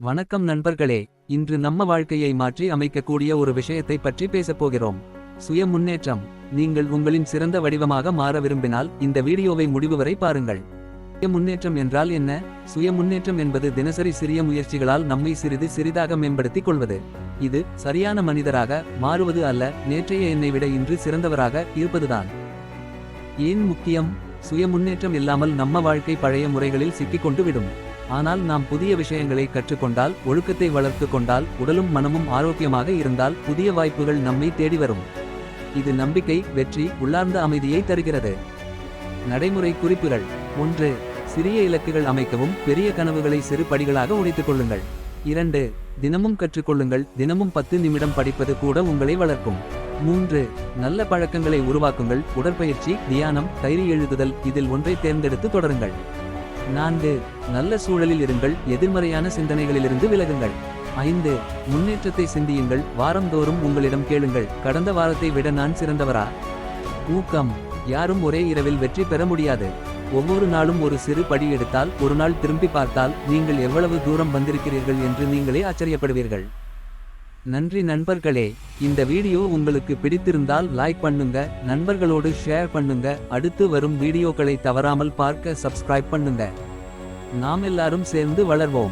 வணக்கம் நண்பர்களே இன்று நம்ம வாழ்க்கையை மாற்றி அமைக்கக்கூடிய ஒரு விஷயத்தை பற்றி பேசப் போகிறோம். சுய முன்னேற்றம் நீங்கள் உங்களின் சிறந்த வடிவமாக மாற விரும்பினால் இந்த வீடியோவை முடிவு வரை பாருங்கள். சுய முன்னேற்றம் என்றால் என்ன? சுய முன்னேற்றம் என்பது தினசரி சிறிய முயற்சிகளால் நம்மை சிறிது சிறிதாக மேம்படுத்திக் கொள்வது. இது சரியான மனிதராக மாறுவது அல்ல நேற்றைய என்னை விட இன்று சிறந்தவராக இருப்பதுதான். ஏன் முக்கியம்? சுய முன்னேற்றம் இல்லாமல் நம்ம வாழ்க்கை பழைய முறைகளில் சிக்கிக்கொண்டு விடும். ஆனால் நாம் புதிய விஷயங்களை கற்றுக்கொண்டால் ஒழுக்கத்தை வளர்த்து கொண்டால் உடலும் மனமும் ஆரோக்கியமாக இருந்தால் புதிய வாய்ப்புகள் நம்மை தேடி வரும். இது நம்பிக்கை வெற்றி உள்ளார்ந்த அமைதியை தருகிறது. நடைமுறை குறிப்புகள். ஒன்று சிறிய இலக்குகள் அமைக்கவும் பெரிய கனவுகளை சிறு படிகளாக உடைத்துக் கொள்ளுங்கள். இரண்டு தினமும் கற்றுக்கொள்ளுங்கள். தினமும் பத்து நிமிடம் படிப்பது கூட உங்களை வளர்க்கும். மூன்று நல்ல பழக்கங்களை உருவாக்குங்கள். உடற்பயிற்சி தியானம் டைரி எழுதுதல் இதில் ஒன்றை தேர்ந்தெடுத்து தொடருங்கள். நான்கு நல்ல சூழலில் இருங்கள் எதிர்மறையான சிந்தனைகளிலிருந்து விலகுங்கள். ஐந்து முன்னேற்றத்தை சிந்தியுங்கள் வாரந்தோறும் உங்களிடம் கேளுங்கள் கடந்த வாரத்தை விட நான் சிறந்தவரா? ஊக்கம் யாரும் ஒரே இரவில் வெற்றி பெற முடியாது. ஒவ்வொரு நாளும் ஒரு சிறு படி எடுத்தால் ஒரு நாள் திரும்பி பார்த்தால் நீங்கள் எவ்வளவு தூரம் வந்திருக்கிறீர்கள் என்று நீங்களே ஆச்சரியப்படுவீர்கள். நன்றி நண்பர்களே இந்த வீடியோ உங்களுக்கு பிடித்திருந்தால் லைக் பண்ணுங்க நண்பர்களோடு ஷேர் பண்ணுங்க அடுத்து வரும் வீடியோக்களை தவறாமல் பார்க்க சப்ஸ்கிரைப் பண்ணுங்க. நாம் எல்லாரும் சேர்ந்து வளர்வோம்.